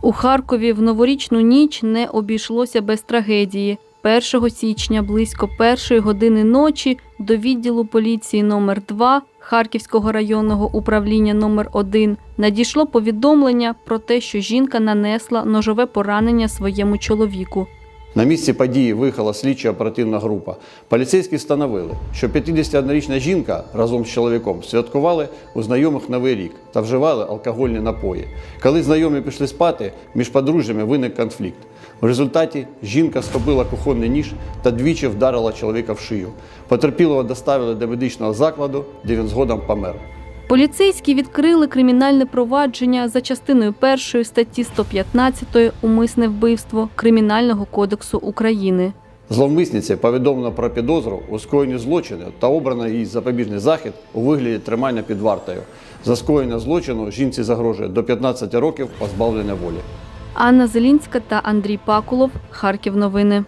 У Харкові в новорічну ніч не обійшлося без трагедії. 1 січня близько першої години ночі до відділу поліції номер 2 Харківського районного управління номер 1 надійшло повідомлення про те, що жінка нанесла ножове поранення своєму чоловіку. На місці події виїхала слідча оперативна група. Поліцейські встановили, що 51-річна жінка разом з чоловіком святкували у знайомих Новий рік та вживали алкогольні напої. Коли знайомі пішли спати, між подружжями виник конфлікт. В результаті жінка схопила кухонний ніж та двічі вдарила чоловіка в шию. Потерпілого доставили до медичного закладу, де він згодом помер. Поліцейські відкрили кримінальне провадження за частиною першої статті 115 умисне вбивство Кримінального кодексу України. Зловмисниці повідомлено про підозру у скоєнні злочину та обрано їй запобіжний захід у вигляді тримання під вартою. За скоєння злочину жінці загрожує до 15 років позбавлення волі. Анна Зелінська та Андрій Пакулов. Харків новини.